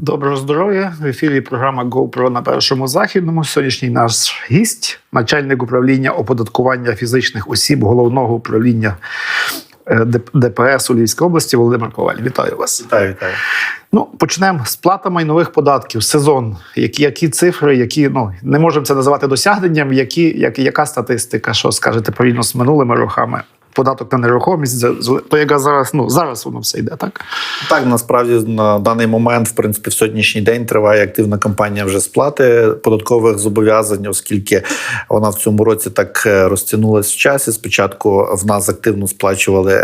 Доброго здоров'я! В ефірі програма GoPro на першому західному. Сьогоднішній наш гість, начальник управління оподаткування фізичних осіб головного управління е, ДПС у Львівській області Володимир Коваль. Вітаю вас. Вітаю, вітаю. Ну, почнемо з плата майнових податків. Сезон. Які, які цифри, які ну не можемо це називати досягненням. Які, як, яка статистика? Що скажете порівняно з минулими роками? Податок на нерухомість, то яка зараз, ну зараз воно все йде, так? Так, насправді на даний момент, в принципі, в сьогоднішній день триває активна кампанія вже сплати податкових зобов'язань, оскільки вона в цьому році так е, розтягнулася в часі. Спочатку в нас активно сплачували.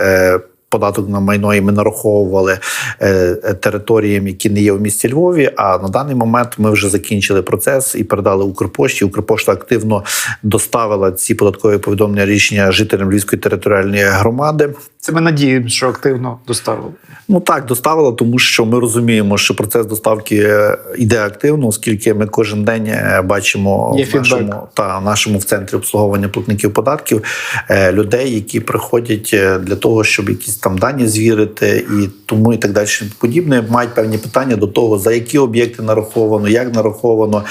Податок на майно і ми нараховували е, е, територіям, які не є в місті Львові. А на даний момент ми вже закінчили процес і передали Укрпошті. Укрпошта активно доставила ці податкові повідомлення рішення жителям Львівської територіальної громади. Це ми надіємося, що активно доставили. Ну так, доставила, тому що ми розуміємо, що процес доставки е, йде активно, оскільки ми кожен день е, бачимо Є в нашому, фідбек. та, в нашому в центрі обслуговування платників податків е, людей, які приходять е, для того, щоб якісь там дані звірити, і тому і так далі подібне, мають певні питання до того, за які об'єкти нараховано, як нараховано.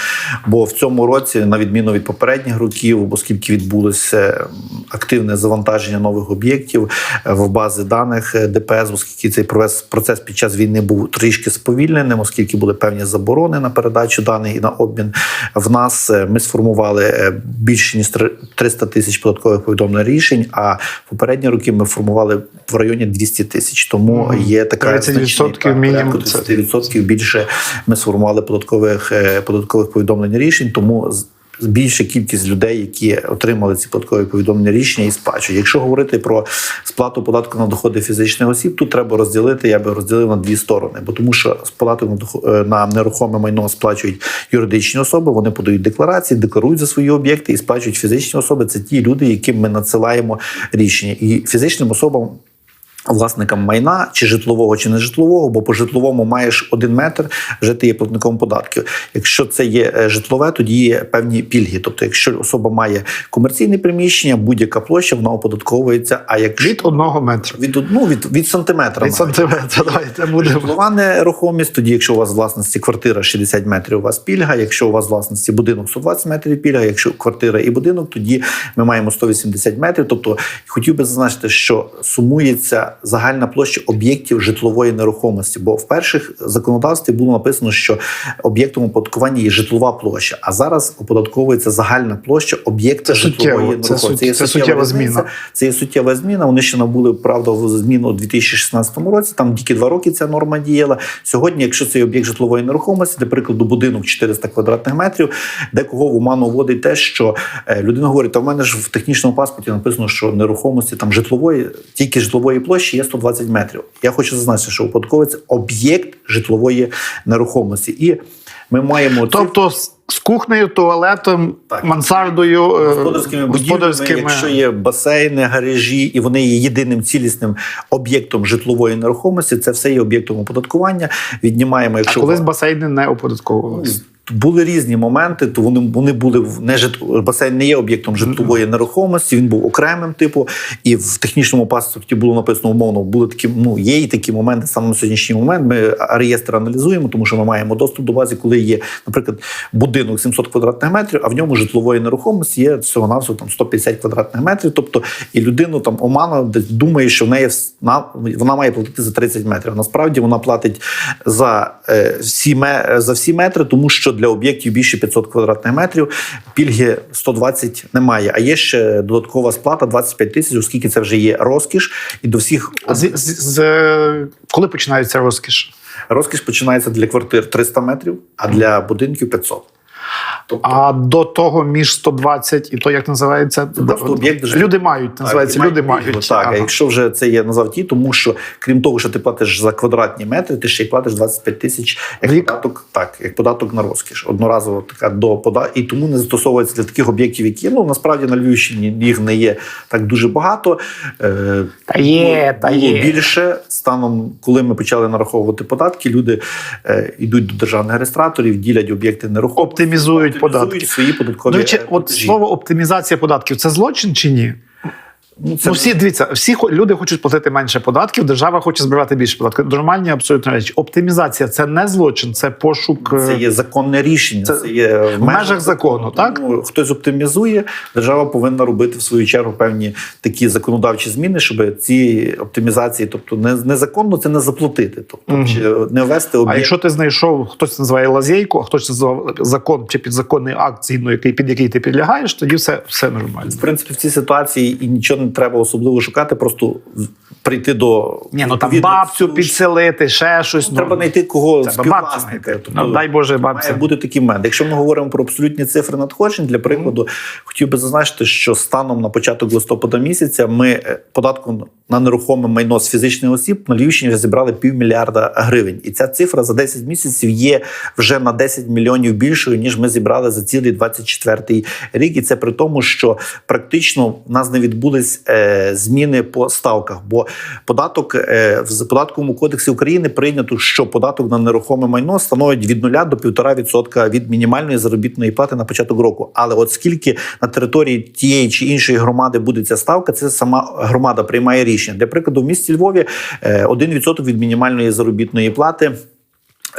Бо в цьому році, на відміну від попередніх років, оскільки відбулося активне завантаження нових об'єктів е, в бази даних е, ДПС, оскільки цей процес, під час війни був трішки сповільненим, оскільки були певні заборони на передачу даних і на обмін. В нас е, ми сформували е, більше ніж три- 300 тисяч податкових повідомлень рішень. А в попередні роки ми формували в районі 200 тисяч. Тому є така 30% значний, мінімум 30% більше ми сформували податкових податкових повідомлень рішень. Тому більша кількість людей, які отримали ці податкові повідомлення рішення і сплачують. Якщо говорити про сплату податку на доходи фізичних осіб, тут треба розділити. Я би розділив на дві сторони, бо тому що дохо- е, на нерухоме майно сплачують юридичні особи. Вони подають декларації, декларують за свої об'єкти і сплачують фізичні особи. Це ті люди, яким ми надсилаємо рішення, і фізичним особам. Власникам майна чи житлового, чи не житлового, бо по житловому маєш один метр, вже ти є платником податків. Якщо це є е, житлове, тоді є певні пільги. Тобто, якщо особа має комерційне приміщення, будь-яка площа вона оподатковується. А якщо Від одного метра. від, ну, від, від сантиметра Від навіть. сантиметра. Давайте будемо. Житлова нерухомість, тоді, якщо у вас власності квартира 60 метрів, у вас пільга. Якщо у вас власності будинок 120 метрів пільга, якщо квартира і будинок, тоді ми маємо 180 метрів. Тобто хотів би зазначити, що сумується загальна площа об'єктів житлової нерухомості. Бо в перших законодавстві було написано, що об'єктом оподаткування є житлова площа, а зараз оподатковується загальна площа об'єкта Це житлової нерухомості. Це сут- це суттєва зміна. Це є суттєва зміна. Вони ще набули правда в зміну у 2016 році. Там тільки два роки ця норма діяла. Сьогодні, якщо це об'єкт житлової нерухомості, прикладу, будинок 400 квадратних метрів, декого в оману вводить те, що е, людина говорить: та в мене ж в технічному паспорті написано, що нерухомості там житлової, тільки житлової площі є 120 метрів. Я хочу зазначити, що оподатковується об'єкт житлової нерухомості, і ми маємо Тобто з кухнею, туалетом, Так. мансардою, е, господарськими будівлями, якщо є басейни, гаражі, і вони є єдиним цілісним об'єктом житлової нерухомості, це все є об'єктом оподаткування. Віднімаємо, А якщо колись басейни не оподатковувалися. Були різні моменти, то вони, вони були в не жит... басейн не є об'єктом житлової нерухомості. Він був окремим типу, і в технічному паспорті було написано умовно. Були такі, ну є і такі моменти. Саме на сьогоднішній момент ми реєстр аналізуємо, тому що ми маємо доступ до бази, коли є, наприклад, будинок 700 квадратних метрів, а в ньому житлової нерухомості є всього навсього там 150 квадратних метрів. Тобто, і людину там омана думає, що в неї вона має платити за 30 метрів. Насправді вона платить за е, всі за всі метри, тому що для об'єктів більше 500 квадратних метрів пільги 120 немає. А є ще додаткова сплата 25 тисяч, оскільки це вже є розкіш, і до всіх А з, з, з, коли починається розкіш? розкіш починається для квартир 300 метрів, а для будинків 500. Тобто А до того між 120 і то, як називається, житло- люди мають, називається Так, люди мають мають. Так, Ага. а якщо вже це є назвав ті, тому що крім того, що ти платиш за квадратні метри, ти ще й платиш 25 тисяч як Рік? податок, так, як податок на розкіш. Одноразово така до пода... і тому не застосовується для таких об'єктів, які ну насправді на Львівщині їх не є так дуже багато. Е, Та є, та є. більше станом, коли ми почали нараховувати податки, люди е, йдуть до державних реєстраторів, ділять об'єкти нерухомості, Оптимізують податки. свої податкові До речі, е, от слово оптимізація податків це злочин чи ні? Ну, це Ну, всі дивіться, всі люди хочуть платити менше податків, держава хоче збирати більше податків. Нормальні абсолютно речі. Оптимізація це не злочин, це пошук. е, Це є законне рішення. Це Це, є в межах закону, так? Тому Хтось оптимізує, держава повинна робити в свою чергу певні такі законодавчі зміни, щоб ці оптимізації, тобто не незаконно це не заплатити, тобто Мгм. чи не ввести А якщо ти знайшов, хтось називає лазейку, а хтось називає закон чи підзаконний акт, згідно який під який ти підлягаєш, тоді все, все нормально. В принципі, в цій ситуації і нічого не треба особливо шукати, просто прийти до Ні, ну там бабцю підселити, ще щось. Треба ну, знайти кого Треба співвласника. Тобто, Ну, дай Боже, бабця. Має бути такий момент. Якщо ми говоримо про абсолютні цифри надходжень, для прикладу, хотів би зазначити, що станом на початок листопада місяця ми податком податку на нерухоме майно з фізичних осіб на Львівщині вже зібрали півмільярда гривень. І ця цифра за 10 місяців є вже на 10 мільйонів більшою, ніж ми зібрали за цілий 24 рік. І це при тому, що практично в нас не відбулись е, зміни по ставках, бо податок е, в податковому кодексі України прийнято, що податок на нерухоме майно становить від 0 до 1,5% від мінімальної заробітної плати на початок року. Але от скільки на території тієї чи іншої громади буде ця ставка, це сама громада приймає рішення. Для прикладу, в місті Львові е, 1% від мінімальної заробітної плати.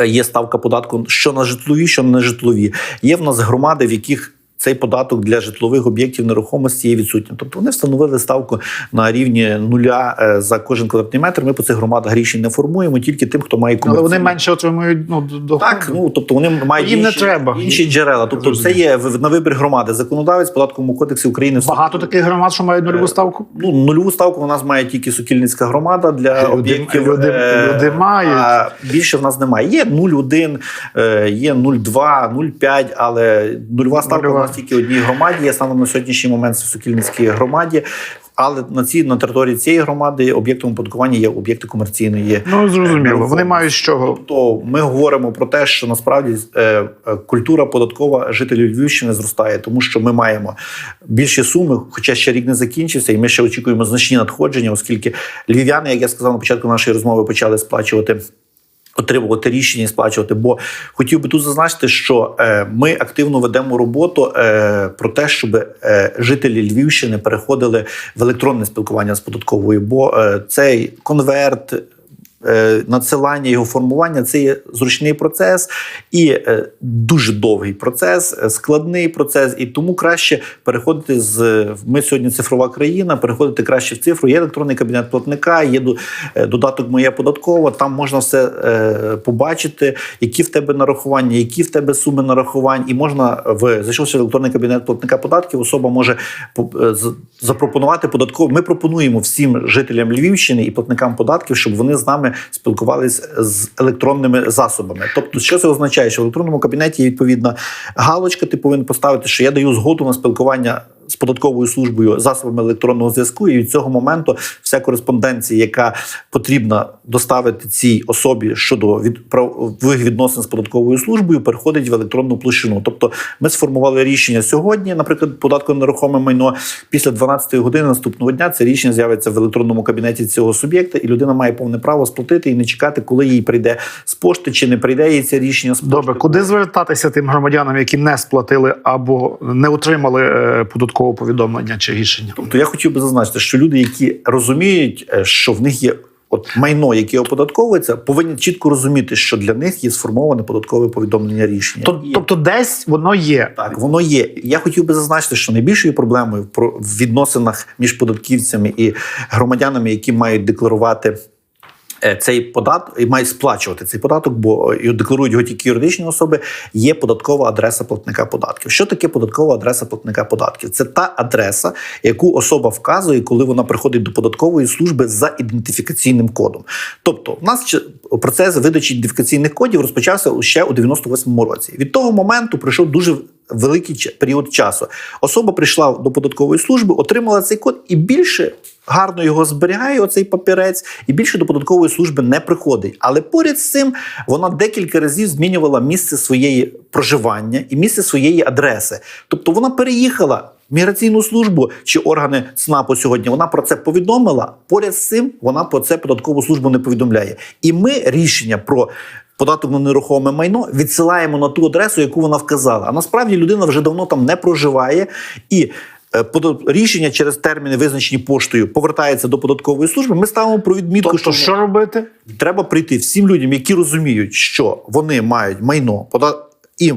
е, Є ставка податку що на житлові, що на нежитлові. Є в нас громади, в яких цей податок для житлових об'єктів нерухомості є відсутнім. Тобто вони встановили ставку на рівні нуля е, за кожен квадратний метр. Ми по цих громадах рішень не формуємо, тільки тим, хто має Але вони менше отримують ну, доходу. так, ну тобто вони мають Їм не треба. інші джерела. Тобто, це є на вибір громади. Законодавець податковому кодексі України Багато таких громад, що мають Е, нульову ставку. Ну, нульову ставку у нас має тільки Сокільницька громада для Люди- об'єктів. люди- е, люди мають. А більше в нас немає. Є 0,1, е, є 0,2, 0,5, але нульова ставка Нульова. у нас тільки одній громаді. Є станом на сьогоднішній момент в Сокільницькій громаді. Але на цій на території цієї громади об'єктом оподаткування є об'єкти комерційної. Ну зрозуміло. нерухомості. Вони мають з чого. Тобто ми говоримо про те, що насправді е, е, культура податкова жителів Львівщини зростає, тому що ми маємо більші суми, хоча ще рік не закінчився, і ми ще очікуємо значні надходження, оскільки львів'яни, як я сказав на початку нашої розмови, почали сплачувати. Отримувати рішення і сплачувати, бо хотів би тут зазначити, що е, ми активно ведемо роботу е, про те, щоб е, жителі Львівщини переходили в електронне спілкування з податковою, бо цей конверт. Е, Надсилання його формування це є зручний процес і е, дуже довгий процес, е, складний процес, і тому краще переходити з ми сьогодні цифрова країна, переходити краще в цифру. Є електронний кабінет платника, є до- додаток Моя податкова. Там можна все побачити, які в тебе нарахування, які в тебе суми нарахувань, і можна в зайшовши електронний кабінет платника податків, особа може по- запропонувати податково. Ми пропонуємо всім жителям Львівщини і платникам податків, щоб вони з нами спілкувалися з електронними засобами. Тобто, що це означає, що в електронному кабінеті є відповідна галочка. Ти повинен поставити, що я даю згоду на спілкування. З податковою службою засобами електронного зв'язку, і від цього моменту вся кореспонденція, яка потрібна доставити цій особі щодо від правових відносин з податковою службою, переходить в електронну площину. Тобто, ми сформували рішення сьогодні, наприклад, податку на нерухоме майно після 12 години наступного дня. Це рішення з'явиться в електронному кабінеті цього суб'єкта, і людина має повне право сплатити і не чекати, коли їй прийде з пошти, чи не прийде їй це рішення з пошти. Добре, куди звертатися тим громадянам, які не сплатили або не отримали е, податкового повідомлення чи рішення? Тобто я хотів би зазначити, що люди, які розуміють, е, що в них є от майно, яке оподатковується, повинні чітко розуміти, що для них є сформоване податкове повідомлення рішення. То- І- Тобто, десь воно є. Так, воно є. Я хотів би зазначити, що найбільшою проблемою в про- в відносинах між податківцями і громадянами, які мають декларувати. Е, Цей податок і мають сплачувати цей податок, бо е, декларують його тільки юридичні особи. Є податкова адреса платника податків. Що таке податкова адреса платника податків? Це та адреса, яку особа вказує, коли вона приходить до податкової служби за ідентифікаційним кодом. Тобто, в нас процес видачі ідентифікаційних кодів розпочався ще у 98-му році. Від того моменту пройшов дуже великий період часу. Особа прийшла до податкової служби, отримала цей код і більше гарно його зберігає, оцей папірець, і більше до податкової служби не приходить. Але поряд з цим вона декілька разів змінювала місце своєї проживання і місце своєї адреси. Тобто вона переїхала. в Міграційну службу чи органи ЦНАПу сьогодні вона про це повідомила. Поряд з цим вона про це податкову службу не повідомляє. І ми рішення про податок на нерухоме майно відсилаємо на ту адресу, яку вона вказала. А насправді людина вже давно там не проживає і. Е, рішення через терміни, визначені поштою, повертається до податкової служби. Ми ставимо про відмітку, Тобто, що що робити? треба прийти всім людям, які розуміють, що вони мають майно пода... і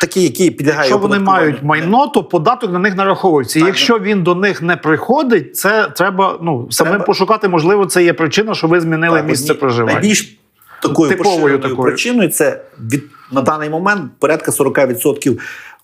такі, які підлягають Якщо вони мають майно, то податок на них нараховується. І Так, Якщо він до них не приходить, це треба ну самим Треба- пошукати. Можливо, це є причина, що ви змінили Так, місце одні- проживання. Найбільш такою поширеною такою. причиною це від на даний момент порядка 40%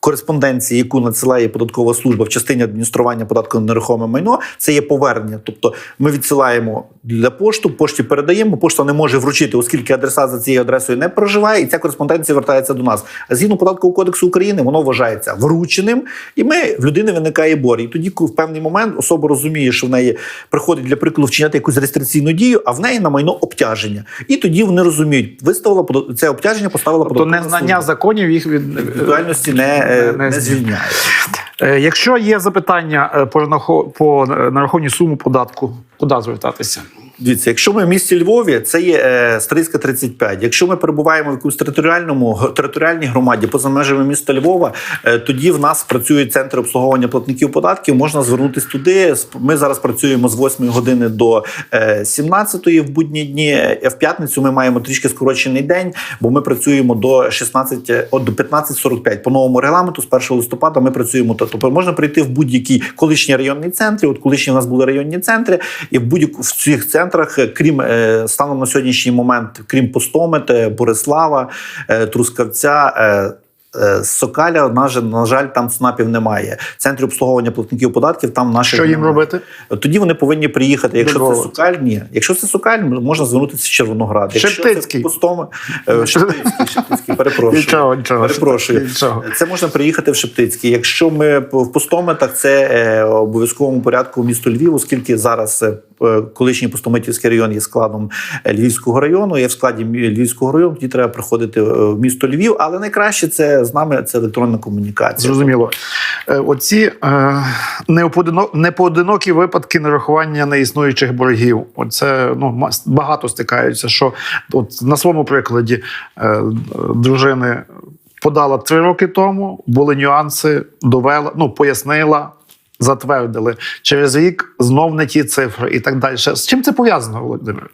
кореспонденції, яку надсилає податкова служба в частині адміністрування податку на нерухоме майно, це є повернення. Тобто ми відсилаємо для пошту, пошті передаємо. Пошта не може вручити, оскільки адресат за цією адресою не проживає, і ця кореспонденція вертається до нас. А згідно податкового кодексу України, воно вважається врученим, і ми в людини виникає борг. І тоді, в певний момент особа розуміє, що в неї приходить для прикладу вчиняти якусь реєстраційну дію, а в неї на майно обтяження. І тоді вони розуміють, виставила це обтяження, поставила Тобто незнання законів їх від Відповідальності не, е, Не- не не звільняє. Е, Якщо є запитання е, по по е, нарахованій суму податку, куди звертатися? Дивіться, якщо ми в місті Львові, це є е, Стрийська 35. Якщо ми перебуваємо в якомусь територіальному територіальній громаді поза межами міста Львова, е, тоді в нас працює центр обслуговування платників податків. Можна звернутися туди. Ми зараз працюємо з 8 години до е, 17 в будні дні. Е, В п'ятницю ми маємо трішки скорочений день, бо ми працюємо до 16, е, от до 15.45. По новому регламенту з 1 листопада ми працюємо. Тобто можна прийти в будь-який колишній районний центр. От колишні у нас були районні центри, і в будь-яку в цих центрах, е, крім е, станом на сьогоднішній момент, крім Постомет, Борислава, е, Трускавця. Е, Сокаля, на жаль, там ЦНАПів немає. Центрі обслуговування платників податків там наших Що їм немає. робити? Тоді вони повинні приїхати. Якщо це Львова. Сокаль, ні. Якщо це Сокаль, можна звернутися в Червоноград. Шептицький. це Постоме, е, Шептицький, Шептицький, перепрошую. Нічого, нічого. Перепрошую. Нічого. Це можна приїхати в Шептицький. Якщо ми в Постометах, це е, обов'язковому порядку місто Львів, оскільки зараз колишній Постометівський район є складом Львівського району. Є в складі Львівського району, тоді треба приходити в місто Львів. Але найкраще це з нами це електронна комунікація. Зрозуміло. Е, Оці е, непоодинокі випадки нарахування неіснуючих боргів. Оце ну багато стикаються. Що от на своєму прикладі е, дружини подала три роки тому, були нюанси, довела, ну пояснила. Затвердили через рік знов не ті цифри і так далі. З чим це пов'язано, Володимир?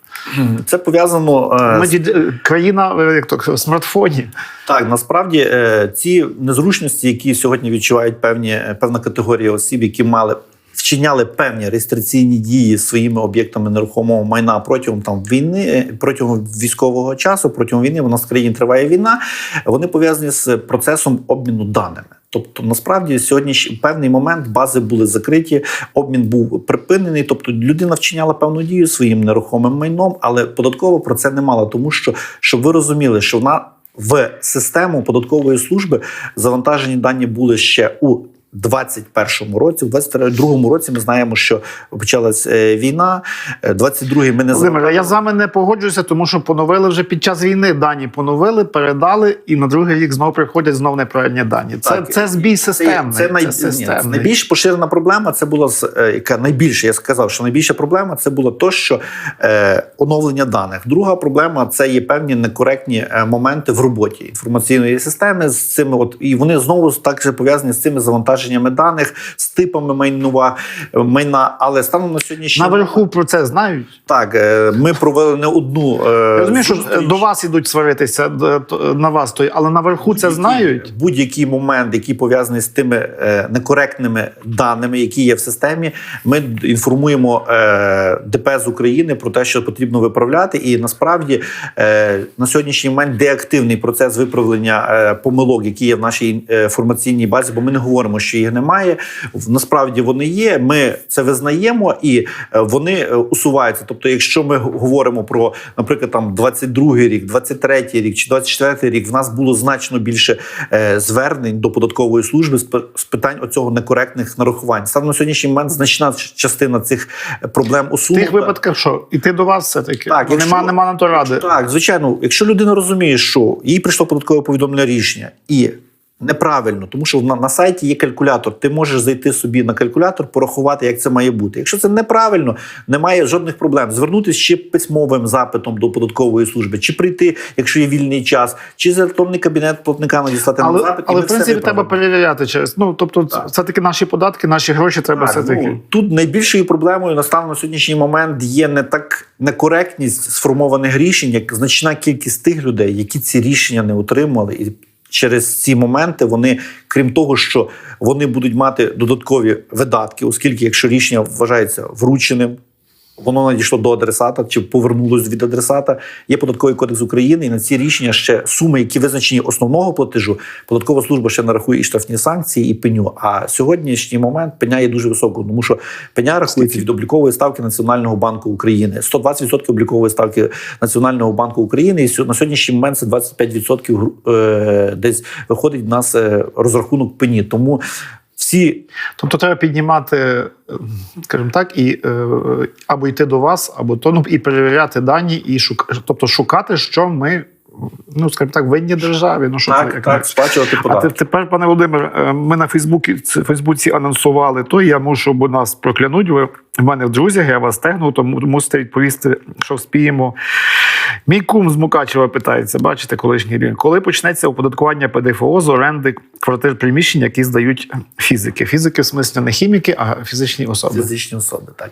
Це пов'язано е, Ми е, країна е, як то в смартфоні. Так, насправді ці незручності, які сьогодні відчувають певні певна категорія осіб, які мали. Вчиняли певні реєстраційні дії своїми об'єктами нерухомого майна протягом там війни, протягом військового часу, протягом війни. У нас в країні триває війна. Вони пов'язані з процесом обміну даними. Тобто, насправді, сьогодні в певний момент бази були закриті, обмін був припинений. Тобто, людина вчиняла певну дію своїм нерухомим майном, але податково про це не мала, тому що щоб ви розуміли, що вона в систему податкової служби завантажені дані були ще у 21-му році, в 22-му році ми знаємо, що почалась е, війна. е, 22-й ми не Володимире, я з вами не погоджуюся, тому що поновили вже під час війни дані. Поновили, передали, і на другий рік знову приходять знов неправильні дані. Це, Так, це збій Це, системний. це, най... це ні, системний. це найбільш поширена проблема. Це була е, яка найбільше. Я сказав, що найбільша проблема це було то, що е, оновлення даних. Друга проблема це є певні некоректні е, моменти в роботі інформаційної системи з цими. От і вони знову також пов'язані з цими завантаженнями даних, з типами майнова майна. Але станом на сьогоднішній Наверху про це знають. так е, ми провели не одну. е, Я розумію, що до вас ідуть сваритися на вас, той, але наверху це знають. Будь-який момент, який пов'язаний з тими е, некоректними даними, які є в системі, ми інформуємо ДПС України про те, що потрібно виправляти. І насправді на сьогоднішній момент деактивний процес виправлення помилок, які є в нашій інформаційній базі, бо ми не говоримо, що їх немає. Насправді вони є. Ми це визнаємо і е, вони е, усуваються. Тобто, якщо ми говоримо про, наприклад, там 22-й рік, 23-й рік чи 24-й рік, в нас було значно більше е, звернень до податкової служби з питань оцього некоректних нарахувань. Саме на сьогоднішній момент значна частина цих проблем В усунута. тих випадках, що іти до вас все таки. Так, якщо- нема, нема на то ради. Так, звичайно, якщо людина розуміє, що їй прийшло податкове повідомлення рішення, і Неправильно, тому що на, на сайті є калькулятор. Ти можеш зайти собі на калькулятор, порахувати, як це має бути. Якщо це неправильно, немає жодних проблем. Звернутися ще письмовим запитом до податкової служби, чи прийти, якщо є вільний час, чи з електронний кабінет платника надіслати нам Але, запит. і але ми в принципі треба перевіряти через. Ну тобто, це таки наші податки, наші гроші треба Так, все таки. ну, тут найбільшою проблемою на станом на сьогоднішній момент є не так некоректність сформованих рішень, як значна кількість тих людей, які ці рішення не отримали, і через ці моменти вони, крім того, що вони будуть мати додаткові видатки, оскільки якщо рішення вважається врученим. Воно надійшло до адресата чи повернулось від адресата. Є податковий кодекс України, і на ці рішення ще суми, які визначені основного платежу, податкова служба ще нарахує і штрафні санкції, і пеню. А сьогоднішній момент пеня є дуже високою, тому що пеня рахується від облікової ставки Національного банку України. 120% облікової ставки Національного банку України. І на сьогоднішній момент це 25% гру- е, десь виходить в нас е, розрахунок пені. Тому всі Тобто треба піднімати, е, скажімо так, і е, або йти до вас, або то ну і перевіряти дані, і шук, тобто шукати, що ми, ну скажімо так, винні державі. Ну що це так, як так сплачувати податки. те- тепер, пане Володимир, е, ми на Фейсбуці Фейсбуці анонсували то. Я мушу, бо нас проклянуть. Ви в мене в друзях, я вас тегну, тому мусите відповісти, що вспіємо. Мій кум з Мукачева питається, бачите, колишній рік. Коли почнеться оподаткування ПДФО з оренди квартир приміщень, які здають фізики? Фізики, в смислі, не хіміки, а фізичні особи. Фізичні особи, так.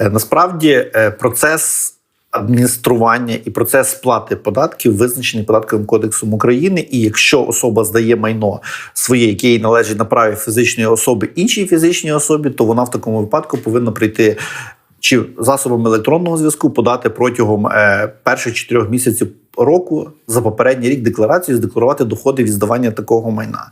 Е, Насправді е, процес адміністрування і процес сплати податків визначений податковим кодексом України. І якщо особа здає майно своє, яке їй належить на праві фізичної особи іншій фізичній особі, то вона в такому випадку повинна прийти. Чи засобами електронного зв'язку подати протягом е, перших чотирьох місяців року за попередній рік декларацію, здекларувати доходи від здавання такого майна.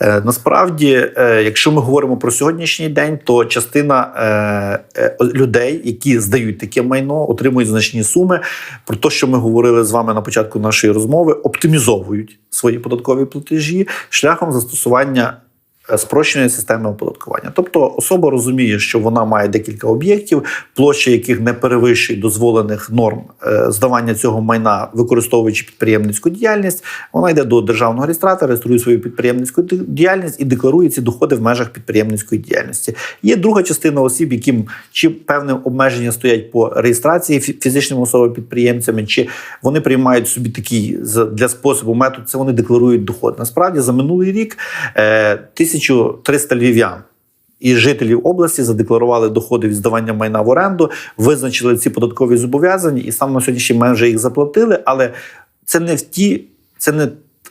Е, насправді, е, якщо ми говоримо про сьогоднішній день, то частина людей, які здають таке майно, отримують значні суми. Про те, що ми говорили з вами на початку нашої розмови, оптимізовують свої податкові платежі шляхом застосування. Е, Спрощеної системи оподаткування, тобто особа розуміє, що вона має декілька об'єктів, площа яких не перевищує дозволених норм е, здавання цього майна, використовуючи підприємницьку діяльність. Вона йде до державного реєстратора, реєструє свою підприємницьку діяльність і декларує ці доходи в межах підприємницької діяльності. Є друга частина осіб, яким чи певне обмеження стоять по реєстрації фі- фізичними особами підприємцями, чи вони приймають собі такий для способу метод. Це вони декларують доход. Насправді за минулий рік е, 1300 львів'ян. І жителів області задекларували доходи від здавання майна в оренду, визначили ці податкові зобов'язання, і саме на сьогоднішній момент вже їх заплатили. Але це не в ті, це не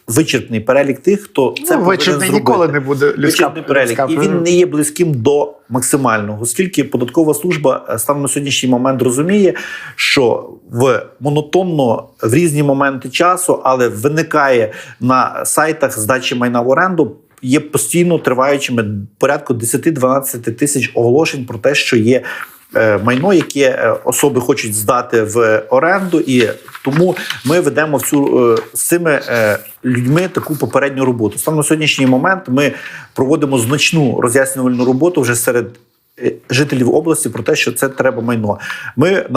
вичерпний перелік тих, хто це Ну, вичерпний зробити. ніколи не буде людська, Вичерпний перелік, людська і він не є близьким до максимального, оскільки податкова служба е, станом на сьогоднішній момент розуміє, що в монотонно в різні моменти часу, але виникає на сайтах здачі майна в оренду. Є постійно триваючими порядку 10-12 тисяч оголошень про те, що є е, майно, яке е, особи хочуть здати в оренду, і тому ми ведемо в цю е, з цими людьми таку попередню роботу. Саме на сьогоднішній момент ми проводимо значну роз'яснювальну роботу вже серед. Е, Жителів області про те, що це треба майно. Ми е,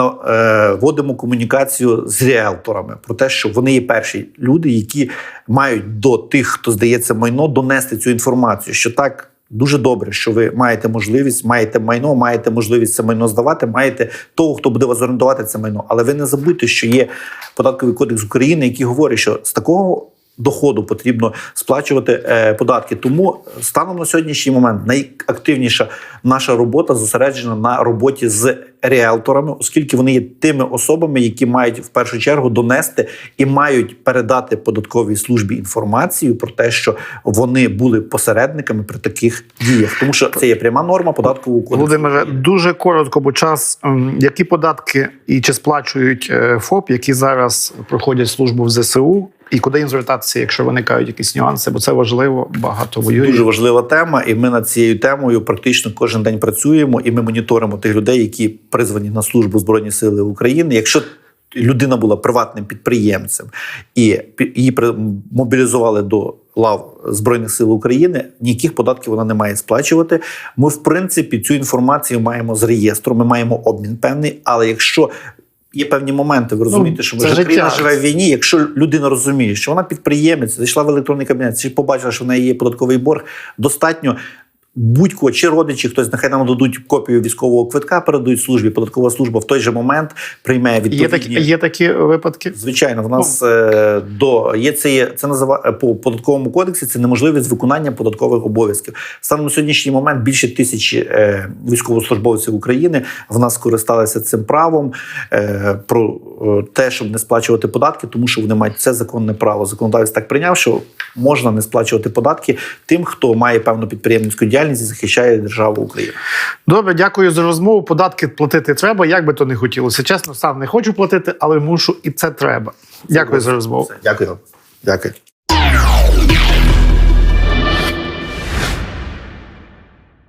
вводимо комунікацію з ріелторами про те, що вони є перші люди, які мають до тих, хто здається майно, донести цю інформацію. Що так дуже добре, що ви маєте можливість, маєте майно, маєте можливість це майно здавати, маєте того, хто буде вас орендувати це майно. Але ви не забудьте, що є податковий кодекс України, який говорить, що з такого. Доходу потрібно сплачувати е, податки. Тому станом на сьогоднішній момент найактивніша наша робота зосереджена на роботі з ріелторами, оскільки вони є тими особами, які мають в першу чергу донести і мають передати податковій службі інформацію про те, що вони були посередниками при таких діях, тому що це є пряма норма податкового кодексу. Володимире, дуже коротко, бо час. ем, Які податки і чи сплачують е, ФОП, які зараз проходять службу в ЗСУ, і куди їм звертатися, якщо виникають якісь нюанси? Бо це важливо, багато воює. Дуже важлива тема, і ми над цією темою практично кожен день працюємо, і ми моніторимо тих людей, які призвані на службу Збройні Сили України. Якщо людина була приватним підприємцем і її мобілізували до лав Збройних сил України, ніяких податків вона не має сплачувати. Ми, в принципі, цю інформацію маємо з реєстру, ми маємо обмін певний, але якщо є певні моменти. Ви розумієте, що Ну, це вже країна живе в війні. Якщо людина розуміє, що вона підприємець, зайшла в електронний кабінет, чи побачила, що в неї є податковий борг, достатньо. Будь-кого, чи родичі, хтось нехай нам дадуть копію військового квитка, передають службі. Податкова служба в той же момент прийме Є відповідні такі, є такі випадки. Звичайно, в нас е, до є це є це називає по податковому кодексі. Це неможливість виконання податкових обов'язків. Станом на сьогоднішній момент більше тисячі е, військовослужбовців України в нас скористалися цим правом е, про е, те, щоб не сплачувати податки, тому що вони мають це законне право. Законодавець так прийняв, що можна не сплачувати податки тим, хто має певну підприємницьку діяльність і захищає державу Україну. Добре, дякую за розмову. Податки платити треба, як би то не хотілося. Чесно, сам не хочу платити, але мушу, і це треба. Дякую за розмову. Дякую. Дякую.